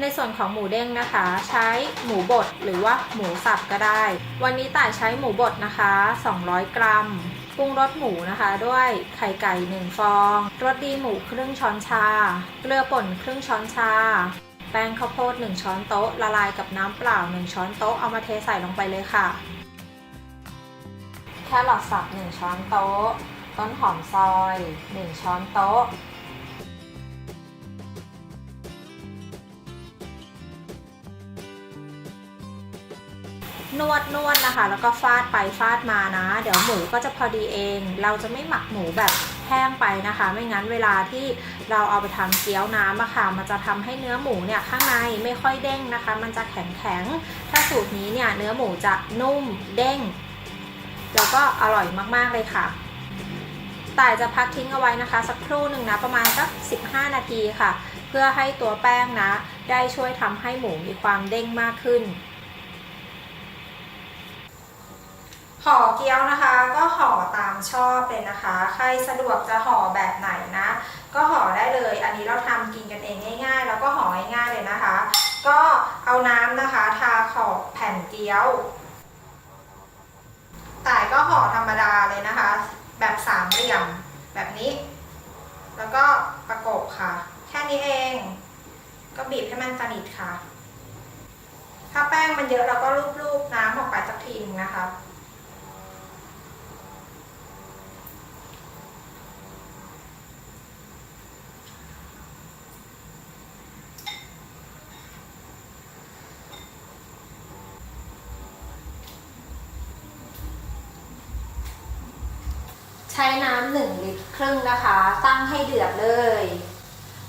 ในส่วนของหมูเด้งนะคะ ใช้หมูบดหรือว่าหมูสับก็ได้ วันนี้ต่ายใช้หมูบดนะคะ 200 กรัมปรุงรสหมูนะคะด้วยไข่ไก่1ฟองรสดีหมูครึ่งช้อนชา เกลือป่นครึ่งช้อนชา แป้งข้าวโพด 1 ช้อนโต๊ะ ละลายกับน้ำเปล่า 1 ช้อนโต๊ะ เอามาเทใส่ลงไปเลยค่ะ แครอทสับ 1 ช้อนโต๊ะ ต้นหอมซอย 1 ช้อนโต๊ะ นวดนวดนะคะ แล้วก็ฟาดไปฟาดมานะ เดี๋ยวหมูก็จะพอดีเอง เราจะไม่หมักหมูแบบแห้งไปนะคะ ไม่งั้นเวลาที่เราเอาไปทำเกี๊ยวน้ำอะค่ะ มันจะทำให้เนื้อหมูเนี่ยข้างในไม่ค่อยเด้งนะคะ มันจะแข็งแข็งถ้าสูตรนี้เนี่ยเนื้อหมูจะนุ่มเด้ง แล้วก็อร่อยมากๆเลยค่ะต่จะพักทิ้งเอาไว้นะคะ สักครู่หนึ่งนะประมาณสัก 15 นาทีค่ะ เพื่อให้ตัวแป้งนะ ได้ช่วยทำให้หมูมีความเด้งมากขึ้น ห่อเกี๊ยวนะคะ ก็ห่อตามชอบเลยนะคะ ใครสะดวกจะห่อแบบไหนนะ ก็ห่อได้เลย อันนี้เราทำกินกันเองง่าย ๆ แล้วก็ห่อง่ายๆเลยนะคะ ก็เอาน้ำนะคะ ทาขอบแผ่นเกี๊ยวต่ายก็ห่อธรรมดาเลยนะคะ แบบสามเหลี่ยมแบบนี้ แล้วก็ประกบค่ะ แค่นี้เอง ก็บีบให้มันสนิทค่ะ ถ้าแป้งมันเยอะเราก็ลูบๆน้ำออกไปสักทีนึงนะคะ ช้น้ำหนึ่งลิตรครึ่งนะคะ ตั้งให้เดือดเลย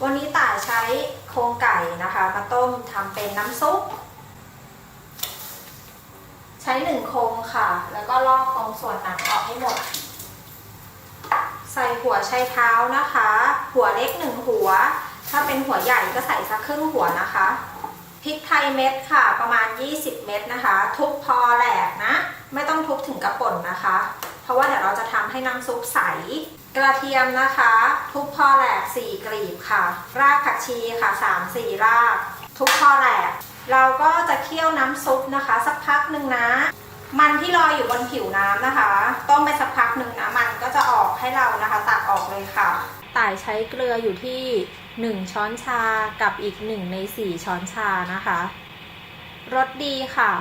วันนี้ต่ายใช้โครงไก่นะคะมาต้มทำเป็นน้ำซุป ใช้หนึ่งโครงค่ะ แล้วก็ลอกตรงส่วนหนังออกให้หมด ใส่หัวไชเท้านะคะ หัวเล็กหนึ่งหัว ถ้าเป็นหัวใหญ่ก็ใส่สักครึ่งหัวนะคะพริกไทยเม็ดค่ะประมาณ 20 เม็ดนะคะ ทุบพอแหลกนะ ไม่ต้องทุบถึงกระป่นนะคะ ราะว่าเดี๋ยวเราจะทำให้น้ำซุปใส กระเทียมนะคะ ทุบพอแหลก4กลีบค่ะ รากผักชีค่ะ3-4 ราก ทุบพอแหลก เราก็จะเคี่ยวน้ำซุปนะคะ สักพักหนึ่งนะ มันที่ลอยอยู่บนผิวน้ำนะคะ ต้มไปสักพักหนึ่งนะ มันก็จะออกให้เรานะคะ ตักออกเลยค่ะต่ายใช้เกลืออยู่ที่ 1 ช้อนชากับอีก 1 ใน 4 ช้อนชานะคะ รสดีค่ะ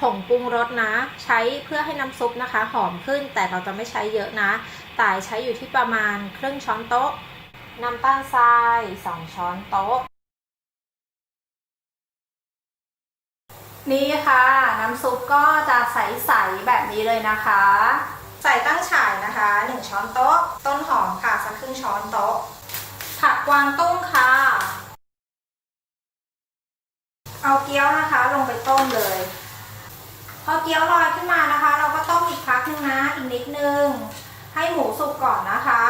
ผงปรุงรสนะ ใช้เพื่อให้น้ำซุปนะคะ หอมขึ้นแต่เราจะไม่ใช้เยอะนะต่ายใช้อยู่ที่ประมาณครึ่งช้อนโต๊ะ น้ำตาลทราย 2 ช้อนโต๊ะ นี่ค่ะ น้ำซุปก็จะใสๆแบบนี้เลยนะคะ ใส่ตั้งฉ่ายนะคะ 1 ช้อนโต๊ะ ต้นหอมค่ะสักครึ่งช้อนโต๊ะ ผักกวางตุ้งค่ะ เอาเกี๊ยวนะคะลงไปต้มเลย พอเกี๊ยวลอยขึ้นมานะคะ เราก็ต้มอีกพักนึงนะอีกนิดนึง ให้หมูสุกก่อนนะคะ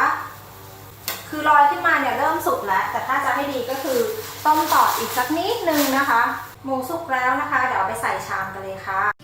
คือลอยขึ้นมาเนี่ยเริ่มสุกแล้ว แต่ถ้าจะให้ดีก็คือต้มต่ออีกสักนิดนึงนะคะ หมูสุกแล้วนะคะ เดี๋ยวเอาไปใส่ชามกันเลยค่ะ